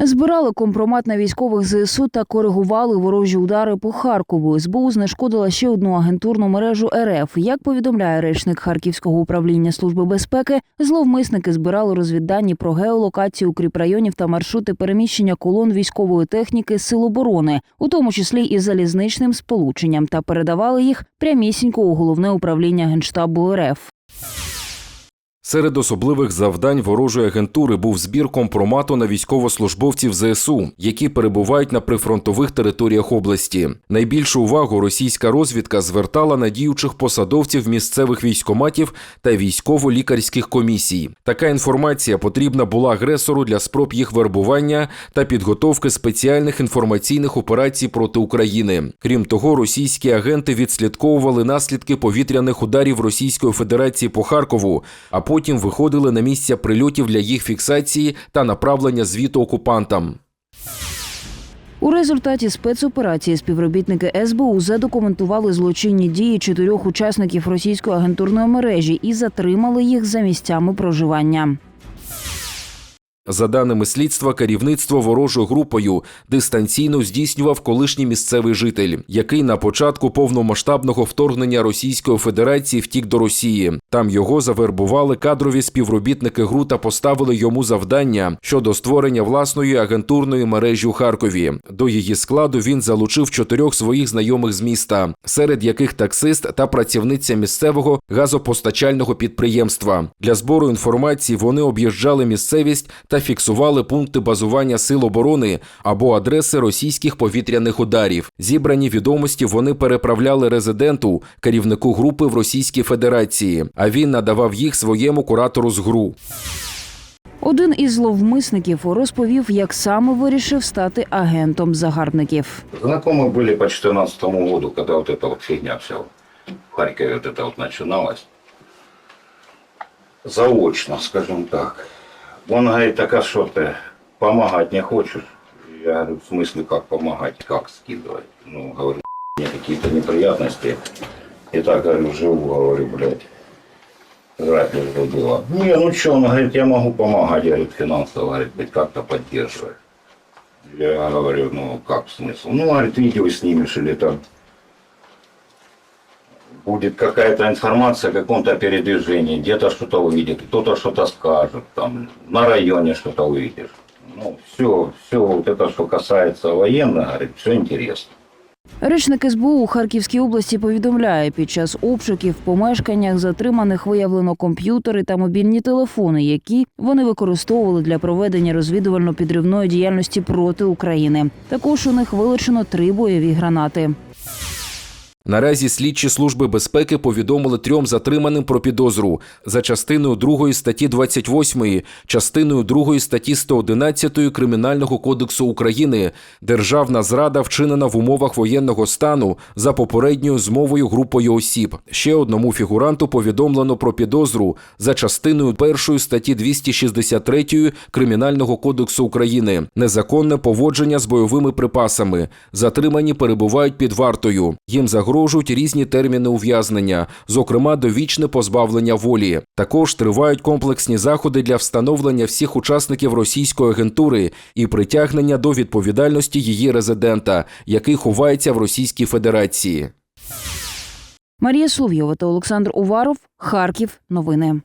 Збирали компромат на військових ЗСУ та коригували ворожі удари по Харкову. СБУ знешкодила ще одну агентурну мережу РФ. Як повідомляє речник Харківського управління служби безпеки, зловмисники збирали розвіддані про геолокацію укріпрайонів та маршрути переміщення колон військової техніки сил оборони, у тому числі і залізничним сполученням, та передавали їх прямісінько у головне управління генштабу РФ. Серед особливих завдань ворожої агентури був збір компромату на військовослужбовців ЗСУ, які перебувають на прифронтових територіях області. Найбільшу увагу російська розвідка звертала на діючих посадовців місцевих військоматів та військово-лікарських комісій. Така інформація потрібна була агресору для спроб їх вербування та підготовки спеціальних інформаційних операцій проти України. Крім того, російські агенти відслідковували наслідки повітряних ударів Російської Федерації по Харкову, а потім виходили на місця прильотів для їх фіксації та направлення звіту окупантам. У результаті спецоперації співробітники СБУ задокументували злочинні дії чотирьох учасників російської агентурної мережі і затримали їх за місцями проживання. За даними слідства, керівництво ворожою групою дистанційно здійснював колишній місцевий житель, який на початку повномасштабного вторгнення Російської Федерації втік до Росії. Там його завербували кадрові співробітники ГРУ та поставили йому завдання щодо створення власної агентурної мережі у Харкові. До її складу він залучив чотирьох своїх знайомих з міста, серед яких таксист та працівниця місцевого газопостачального підприємства. Для збору інформації вони об'їжджали місцевість та фіксували пункти базування сил оборони або адреси російських повітряних ударів. Зібрані відомості вони переправляли резиденту, керівнику групи в Російській Федерації, а він надавав їх своєму куратору з ГРУ. Один із зловмисників розповів, як саме вирішив стати агентом загарбників. Знакомы были по 2014 году, когда вот эта вот фигня вся в Харькове вот это вот начиналась. Заочно, скажем так. Он говорит, так а что ты, помогать не хочешь? Я говорю, в смысле, как помогать, как скидывать? Ну, говорю, мне какие-то неприятности. И так, говорю, живу, говорю, блядь. Жрать нужно было. Не, ну что, он говорит, я могу помогать, говорит, финансово, говорит, быть как-то поддерживать. Я говорю, ну как смысл? Ну, говорит, видео снимешь или там будет какая-то информация о каком-то передвижении, где-то что-то увидит, кто-то что-то скажет, там на районе что-то увидишь. Ну, все, все вот это, что касается военного, говорит, все интересно. Речник СБУ у Харківській області повідомляє, під час обшуків в помешканнях затриманих виявлено комп'ютери та мобільні телефони, які вони використовували для проведення розвідувально-підривної діяльності проти України. Також у них вилучено три бойові гранати. Наразі слідчі служби безпеки повідомили трьом затриманим про підозру за частиною 2 статті 28, частиною 2 статті 111 Кримінального кодексу України державна зрада вчинена в умовах воєнного стану за попередньою змовою групою осіб. Ще одному фігуранту повідомлено про підозру за частиною 1 статті 263 Кримінального кодексу України незаконне поводження з бойовими припасами. Затримані перебувають під вартою. Їм загрожують різні терміни ув'язнення, зокрема довічне позбавлення волі. Також тривають комплексні заходи для встановлення всіх учасників російської агентури і притягнення до відповідальності її резидента, який ховається в Російській Федерації. Марія Соловйова та Олександр Уваров. Харків. Новини.